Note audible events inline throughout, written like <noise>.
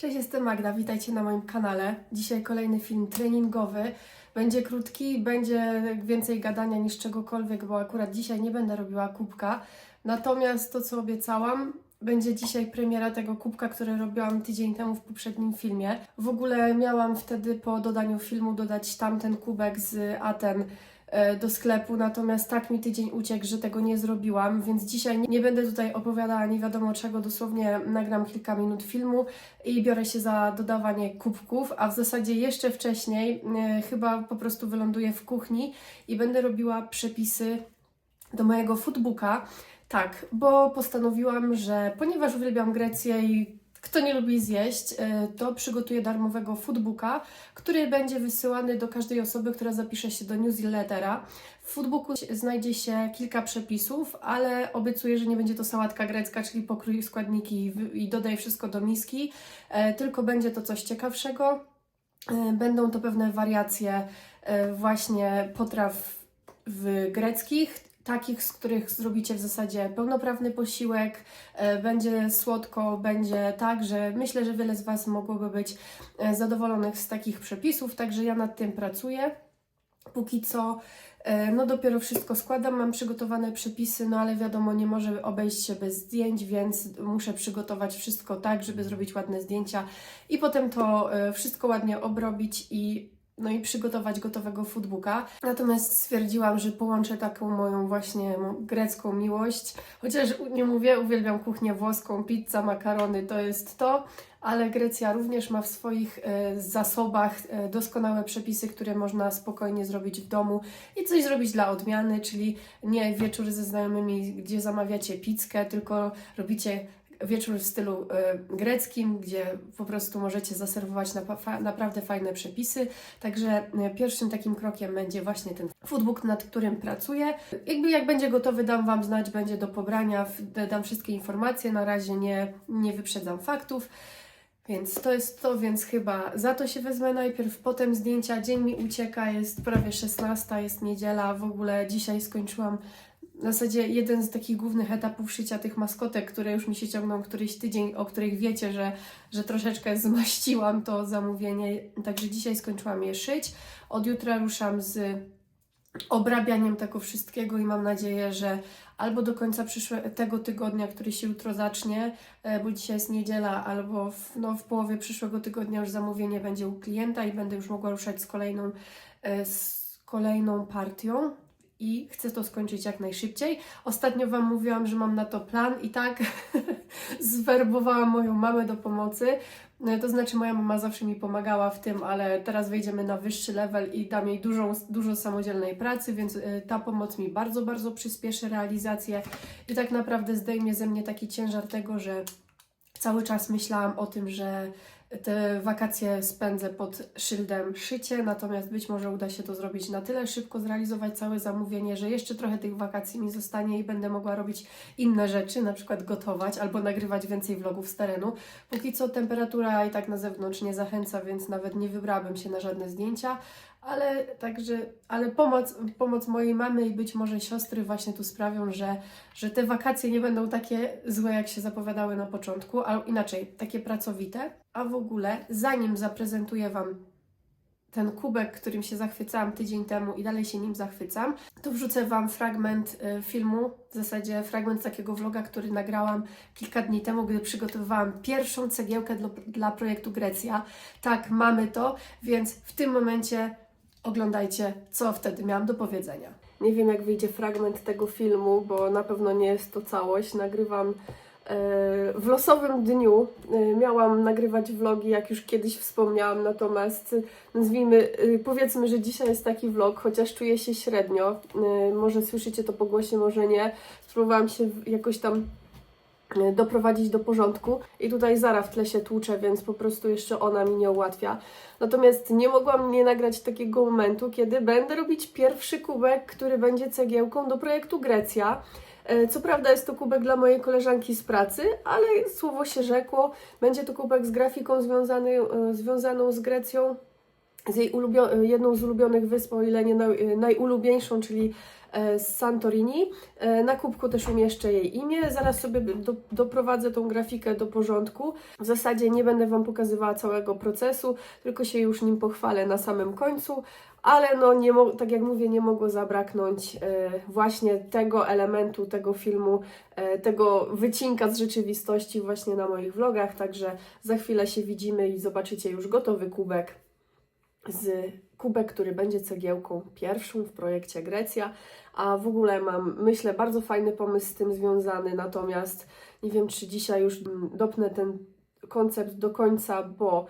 Cześć, jestem Magda, witajcie na moim kanale. Dzisiaj kolejny film treningowy. Będzie krótki, będzie więcej gadania niż czegokolwiek, bo akurat dzisiaj nie będę robiła kubka. Natomiast to, co obiecałam, będzie dzisiaj premiera tego kubka, który robiłam tydzień temu w poprzednim filmie. W ogóle miałam wtedy po dodaniu filmu dodać tamten kubek z Aten do sklepu, natomiast tak mi tydzień uciekł, że tego nie zrobiłam, więc dzisiaj nie, nie będę tutaj opowiadała nie wiadomo czego, dosłownie nagram kilka minut filmu i biorę się za dodawanie kubków, a w zasadzie jeszcze wcześniej e, chyba po prostu wyląduję w kuchni i będę robiła przepisy do mojego foodbooka. Tak, bo postanowiłam, że ponieważ uwielbiam Grecję i kto nie lubi zjeść, e, to przygotuję darmowego foodbooka, który będzie wysyłany do każdej osoby, która zapisze się do newslettera. W foodbooku znajdzie się kilka przepisów, ale obiecuję, że nie będzie to sałatka grecka, czyli pokrój składniki i dodaj wszystko do miski, e, tylko będzie to coś ciekawszego. E, Będą to pewne wariacje e, właśnie potraw w greckich, takich, z których zrobicie w zasadzie pełnoprawny posiłek, e, będzie słodko, będzie tak, że myślę, że wiele z Was mogłoby być e, zadowolonych z takich przepisów, także ja nad tym pracuję. Póki co, e, no dopiero wszystko składam, mam przygotowane przepisy, no ale wiadomo, nie może obejść się bez zdjęć, więc muszę przygotować wszystko tak, żeby zrobić ładne zdjęcia i potem to wszystko ładnie obrobić i no i przygotować gotowego foodbooka. Natomiast stwierdziłam, że połączę taką moją właśnie grecką miłość, chociaż nie mówię, uwielbiam kuchnię włoską, pizza, makarony, to jest to, ale Grecja również ma w swoich e, zasobach e, doskonałe przepisy, które można spokojnie zrobić w domu i coś zrobić dla odmiany, czyli nie wieczór ze znajomymi, gdzie zamawiacie pizzkę, tylko robicie wieczór w stylu e, greckim, gdzie po prostu możecie zaserwować naprawdę fajne przepisy. Także e, pierwszym takim krokiem będzie właśnie ten foodbook, nad którym pracuję. Jakby jak będzie gotowy, dam Wam znać, będzie do pobrania, dam wszystkie informacje, na razie nie, nie wyprzedzam faktów. Więc to jest to, więc chyba za to się wezmę najpierw, potem zdjęcia, dzień mi ucieka, jest prawie 16, jest niedziela, w ogóle dzisiaj skończyłam w zasadzie jeden z takich głównych etapów szycia tych maskotek, które już mi się ciągną któryś tydzień, o których wiecie, że, że troszeczkę zmaściłam to zamówienie, także dzisiaj skończyłam je szyć. Od jutra ruszam z obrabianiem tego wszystkiego i mam nadzieję, że albo do końca przyszłe, tego tygodnia, który się jutro zacznie, e, bo dzisiaj jest niedziela, albo w, no, w połowie przyszłego tygodnia już zamówienie będzie u klienta i będę już mogła ruszać z kolejną, e, z kolejną partią i chcę to skończyć jak najszybciej. Ostatnio Wam mówiłam, że mam na to plan i tak <laughs> zwerbowałam moją mamę do pomocy. No, To znaczy, moja mama zawsze mi pomagała w tym, ale teraz wejdziemy na wyższy level i dam jej dużą, dużo samodzielnej pracy, więc y, ta pomoc mi bardzo, bardzo przyspieszy realizację i tak naprawdę zdejmie ze mnie taki ciężar tego, że cały czas myślałam o tym, że te wakacje spędzę pod szyldem szycie, natomiast być może uda się to zrobić na tyle szybko, zrealizować całe zamówienie, że jeszcze trochę tych wakacji mi zostanie i będę mogła robić inne rzeczy, na przykład gotować albo nagrywać więcej vlogów z terenu. Póki co temperatura i tak na zewnątrz nie zachęca, więc nawet nie wybrałabym się na żadne zdjęcia, ale także, ale pomoc, pomoc mojej mamy i być może siostry właśnie tu sprawią, że, że te wakacje nie będą takie złe, jak się zapowiadały na początku, a inaczej, takie pracowite. A w ogóle, zanim zaprezentuję Wam ten kubek, którym się zachwycałam tydzień temu i dalej się nim zachwycam, to wrzucę Wam fragment y, filmu, w zasadzie fragment takiego vloga, który nagrałam kilka dni temu, gdy przygotowywałam pierwszą cegiełkę dla, dla projektu Grecja. Tak, mamy to, więc w tym momencie oglądajcie, co wtedy miałam do powiedzenia. Nie wiem, jak wyjdzie fragment tego filmu, bo na pewno nie jest to całość. Nagrywam w losowym dniu. E, Miałam nagrywać vlogi, jak już kiedyś wspomniałam, natomiast e, nazwijmy, e, powiedzmy, że dzisiaj jest taki vlog, chociaż czuję się średnio. Może słyszycie to po głosie, może nie. Spróbowałam się jakoś tam doprowadzić do porządku. I tutaj Zara w tle się tłucze, więc po prostu jeszcze ona mi nie ułatwia. Natomiast nie mogłam nie nagrać takiego momentu, kiedy będę robić pierwszy kubek, który będzie cegiełką do projektu Grecja. E, Co prawda jest to kubek dla mojej koleżanki z pracy, ale słowo się rzekło. Będzie to kubek z grafiką związany, e, związaną z Grecją. z jej ulubio- jedną z ulubionych wysp, o ile nie naj- najulubieńszą, czyli e, z Santorini. E, Na kubku też umieszczę jej imię. Zaraz sobie do, doprowadzę tą grafikę do porządku. W zasadzie nie będę Wam pokazywała całego procesu, tylko się już nim pochwalę na samym końcu. Ale no, nie tak jak mówię, nie mogło zabraknąć e, właśnie tego elementu, tego filmu, e, tego wycinka z rzeczywistości właśnie na moich vlogach. Także za chwilę się widzimy i zobaczycie już gotowy kubek z kubek, który będzie cegiełką pierwszą w projekcie Grecja, a w ogóle mam, myślę, bardzo fajny pomysł z tym związany, natomiast nie wiem, czy dzisiaj już dopnę ten koncept do końca, bo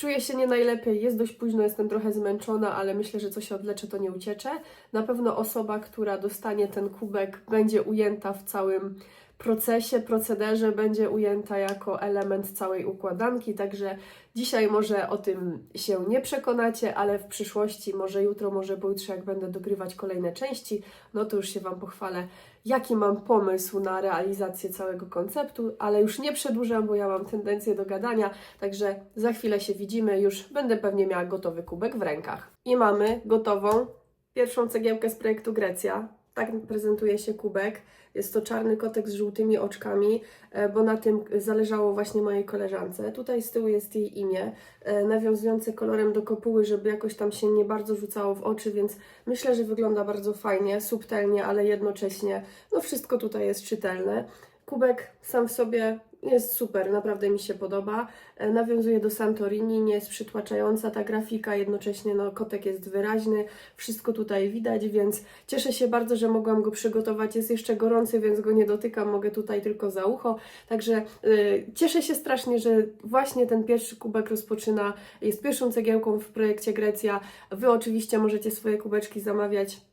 czuję się nie najlepiej, jest dość późno, jestem trochę zmęczona, ale myślę, że co się odleczę, to nie ucieczę. Na pewno osoba, która dostanie ten kubek, będzie ujęta w całym procesie, procederze, będzie ujęta jako element całej układanki, także Dzisiaj może o tym się nie przekonacie, ale w przyszłości, może jutro, może pojutrze, jak będę dogrywać kolejne części, no to już się Wam pochwalę, jaki mam pomysł na realizację całego konceptu, ale już nie przedłużam, bo ja mam tendencję do gadania, także za chwilę się widzimy, już będę pewnie miała gotowy kubek w rękach. I mamy gotową pierwszą cegiełkę z projektu Grecja. Tak prezentuje się kubek. Jest to czarny kotek z żółtymi oczkami, e, bo na tym zależało właśnie mojej koleżance. Tutaj z tyłu jest jej imię, e, nawiązujące kolorem do kopuły, żeby jakoś tam się nie bardzo rzucało w oczy, więc myślę, że wygląda bardzo fajnie, subtelnie, ale jednocześnie no wszystko tutaj jest czytelne. Kubek sam w sobie jest super, naprawdę mi się podoba. E, Nawiązuje do Santorini, nie jest przytłaczająca ta grafika, jednocześnie no, kotek jest wyraźny, wszystko tutaj widać, więc cieszę się bardzo, że mogłam go przygotować. Jest jeszcze gorący, więc go nie dotykam, mogę tutaj tylko za ucho. Także y, cieszę się strasznie, że właśnie ten pierwszy kubek rozpoczyna, jest pierwszą cegiełką w projekcie Grecja. Wy oczywiście możecie swoje kubeczki zamawiać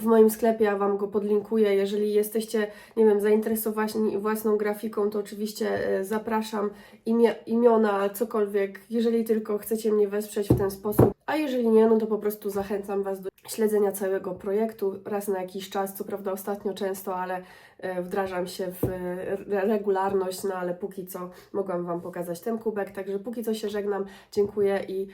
w moim sklepie, ja Wam go podlinkuję. Jeżeli jesteście, nie wiem, zainteresowani własną grafiką, to oczywiście e, zapraszam imie, imiona, cokolwiek, jeżeli tylko chcecie mnie wesprzeć w ten sposób. A jeżeli nie, no to po prostu zachęcam Was do śledzenia całego projektu raz na jakiś czas. Co prawda ostatnio często, ale e, wdrażam się w regularność, no ale póki co mogłam Wam pokazać ten kubek. Także póki co się żegnam, dziękuję i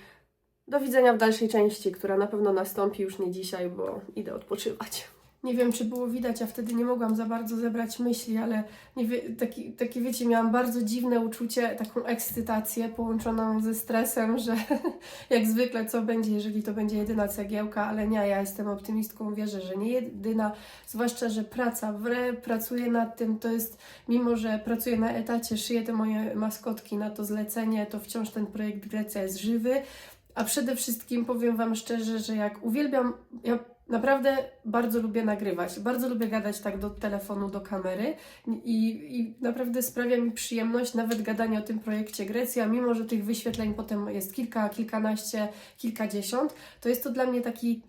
do widzenia w dalszej części, która na pewno nastąpi już nie dzisiaj, bo idę odpoczywać. Nie wiem, czy było widać, ja wtedy nie mogłam za bardzo zebrać myśli, ale nie wie, taki, taki, wiecie, miałam bardzo dziwne uczucie, taką ekscytację połączoną ze stresem, że <laughs> jak zwykle co będzie, jeżeli to będzie jedyna cegiełka, ale nie, ja jestem optymistką, wierzę, że nie jedyna, zwłaszcza, że praca w re, pracuję nad tym, to jest, mimo że pracuję na etacie, szyję te moje maskotki na to zlecenie, to wciąż ten projekt Grecja jest żywy, a przede wszystkim powiem Wam szczerze, że jak uwielbiam, ja naprawdę bardzo lubię nagrywać, bardzo lubię gadać tak do telefonu, do kamery i, i naprawdę sprawia mi przyjemność nawet gadanie o tym projekcie Grecja, mimo że tych wyświetleń potem jest kilka, kilkanaście, kilkadziesiąt, to jest to dla mnie taki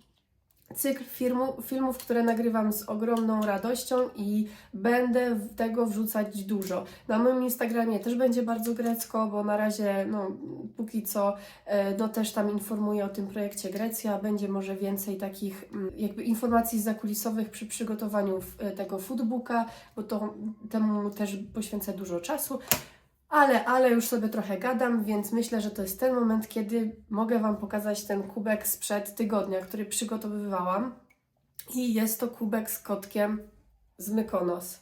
cykl filmu, filmów, które nagrywam z ogromną radością i będę tego wrzucać dużo. Na moim Instagramie też będzie bardzo grecko, bo na razie, no, póki co, e, no też tam informuję o tym projekcie Grecja. Będzie może więcej takich mm, jakby informacji zakulisowych przy przygotowaniu tego foodbooka, bo to temu też poświęcę dużo czasu. Ale, ale już sobie trochę gadam, więc myślę, że to jest ten moment, kiedy mogę Wam pokazać ten kubek sprzed tygodnia, który przygotowywałam. I jest to kubek z kotkiem z Mykonos.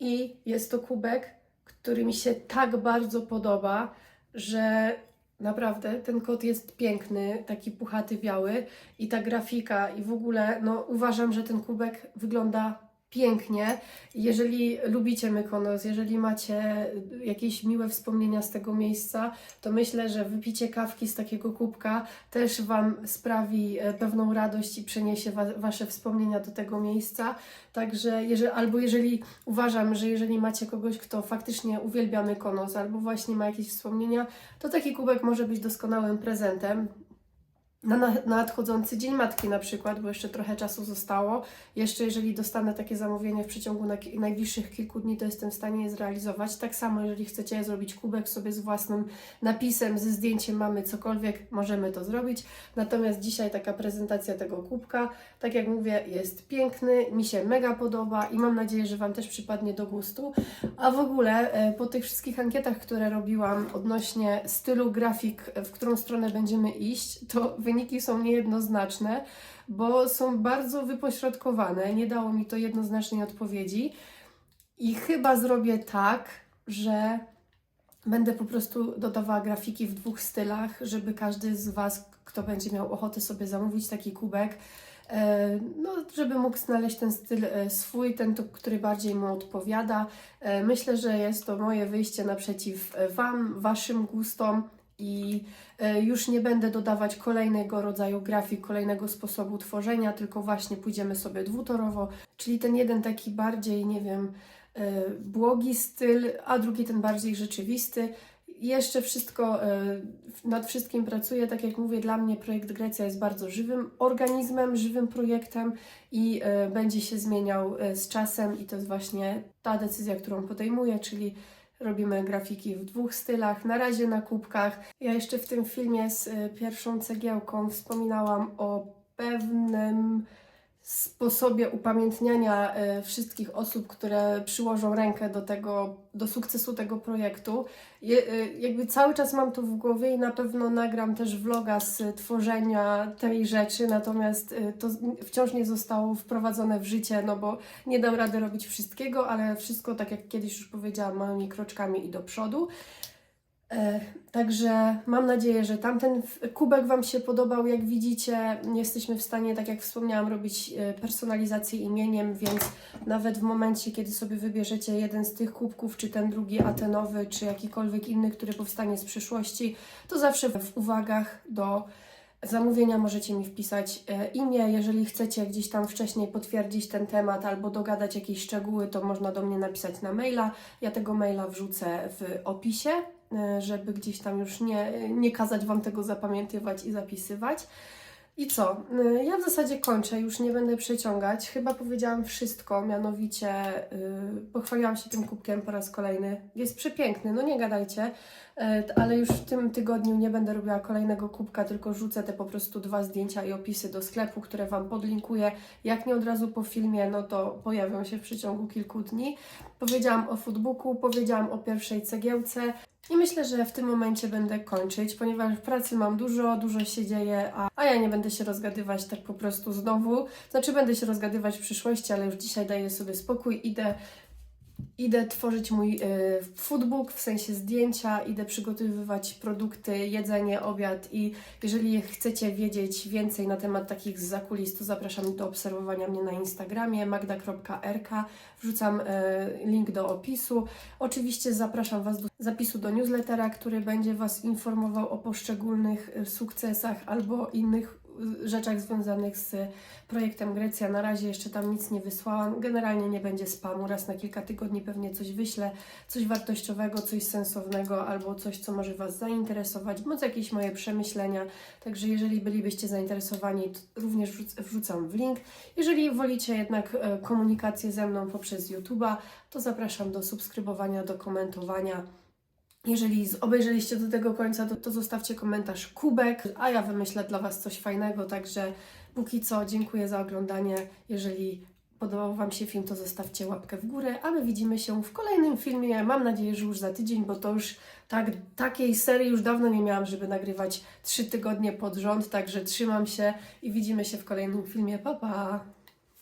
I jest to kubek, który mi się tak bardzo podoba, że naprawdę ten kot jest piękny, taki puchaty biały i ta grafika i w ogóle no uważam, że ten kubek wygląda pięknie. Jeżeli lubicie Mykonos, jeżeli macie jakieś miłe wspomnienia z tego miejsca, to myślę, że wypicie kawki z takiego kubka też Wam sprawi e, pewną radość i przeniesie wa Wasze wspomnienia do tego miejsca. Także, jeżeli, albo jeżeli uważam, że jeżeli macie kogoś, kto faktycznie uwielbia Mykonos, albo właśnie ma jakieś wspomnienia, to taki kubek może być doskonałym prezentem. Na na- nadchodzący Dzień Matki na przykład, bo jeszcze trochę czasu zostało. Jeszcze jeżeli dostanę takie zamówienie w przeciągu na, najbliższych kilku dni, to jestem w stanie je zrealizować. Tak samo, jeżeli chcecie zrobić kubek sobie z własnym napisem, ze zdjęciem mamy, cokolwiek, możemy to zrobić. Natomiast dzisiaj taka prezentacja tego kubka, tak jak mówię, jest piękny, mi się mega podoba i mam nadzieję, że Wam też przypadnie do gustu. A w ogóle e, po tych wszystkich ankietach, które robiłam odnośnie stylu grafik, w którą stronę będziemy iść, to wyniki są niejednoznaczne, bo są bardzo wypośrodkowane. Nie dało mi to jednoznacznej odpowiedzi. I chyba zrobię tak, że będę po prostu dodawała grafiki w dwóch stylach, żeby każdy z Was, kto będzie miał ochotę sobie zamówić taki kubek, e, no, żeby mógł znaleźć ten styl e, swój, ten, który bardziej mu odpowiada. E, Myślę, że jest to moje wyjście naprzeciw Wam, Waszym gustom i e, już nie będę dodawać kolejnego rodzaju grafik, kolejnego sposobu tworzenia, tylko właśnie pójdziemy sobie dwutorowo, czyli ten jeden taki bardziej, nie wiem, e, błogi styl, a drugi ten bardziej rzeczywisty. Jeszcze wszystko, e, nad wszystkim pracuję. Tak jak mówię, dla mnie projekt Grecja jest bardzo żywym organizmem, żywym projektem i będzie się zmieniał z czasem i to jest właśnie ta decyzja, którą podejmuję, czyli robimy grafiki w dwóch stylach, na razie na kubkach. Ja jeszcze w tym filmie z e, pierwszą cegiełką wspominałam o pewnym sposobie upamiętniania e, wszystkich osób, które przyłożą rękę do tego, do sukcesu tego projektu. Je, e, jakby cały czas mam to w głowie i na pewno nagram też vloga z tworzenia tej rzeczy, natomiast e, to wciąż nie zostało wprowadzone w życie, no bo nie dam rady robić wszystkiego, ale wszystko, tak jak kiedyś już powiedziałam, małymi kroczkami i do przodu. E, Także mam nadzieję, że tamten kubek Wam się podobał. Jak widzicie, jesteśmy w stanie, tak jak wspomniałam, robić e, personalizację imieniem, więc nawet w momencie, kiedy sobie wybierzecie jeden z tych kubków, czy ten drugi atenowy, czy jakikolwiek inny, który powstanie z przyszłości, to zawsze w uwagach do zamówienia możecie mi wpisać e, imię. Jeżeli chcecie gdzieś tam wcześniej potwierdzić ten temat albo dogadać jakieś szczegóły, to można do mnie napisać na maila. Ja tego maila wrzucę w opisie, żeby gdzieś tam już nie, nie kazać Wam tego zapamiętywać i zapisywać. I co? Y, Ja w zasadzie kończę, już nie będę przeciągać. Chyba powiedziałam wszystko, mianowicie yy, pochwaliłam się tym kubkiem po raz kolejny. Jest przepiękny, no nie gadajcie, y, t- ale już w tym tygodniu nie będę robiła kolejnego kubka, tylko rzucę te po prostu dwa zdjęcia i opisy do sklepu, które Wam podlinkuję. Jak nie od razu po filmie, no to pojawią się w przeciągu kilku dni. Powiedziałam o foodbooku, powiedziałam o pierwszej cegiełce. I myślę, że w tym momencie będę kończyć, ponieważ pracy mam dużo, dużo się dzieje, a, a ja nie będę się rozgadywać tak po prostu znowu. Znaczy, będę się rozgadywać w przyszłości, ale już dzisiaj daję sobie spokój. Idę, idę tworzyć mój y, foodbook, w sensie zdjęcia, idę przygotowywać produkty, jedzenie, obiad. I jeżeli chcecie wiedzieć więcej na temat takich zakulis, to zapraszam do obserwowania mnie na Instagramie magda.rk. Wrzucam y, link do opisu. Oczywiście zapraszam Was do zapisu do newslettera, który będzie Was informował o poszczególnych y, sukcesach albo innych rzeczach związanych z projektem Grecja. Na razie jeszcze tam nic nie wysłałam. Generalnie nie będzie spamu. Raz na kilka tygodni pewnie coś wyślę, coś wartościowego, coś sensownego albo coś, co może Was zainteresować, bądź jakieś moje przemyślenia. Także jeżeli bylibyście zainteresowani, również wrzuc- wrzucam w link. Jeżeli wolicie jednak e, komunikację ze mną poprzez YouTube'a, to zapraszam do subskrybowania, do komentowania. Jeżeli obejrzeliście do tego końca, to, to zostawcie komentarz kubek, a ja wymyślę dla Was coś fajnego. Także póki co dziękuję za oglądanie. Jeżeli podobał Wam się film, to zostawcie łapkę w górę, a my widzimy się w kolejnym filmie. Mam nadzieję, że już za tydzień, bo to już tak, takiej serii już dawno nie miałam, żeby nagrywać trzy tygodnie pod rząd. Także trzymam się i widzimy się w kolejnym filmie. Pa, pa!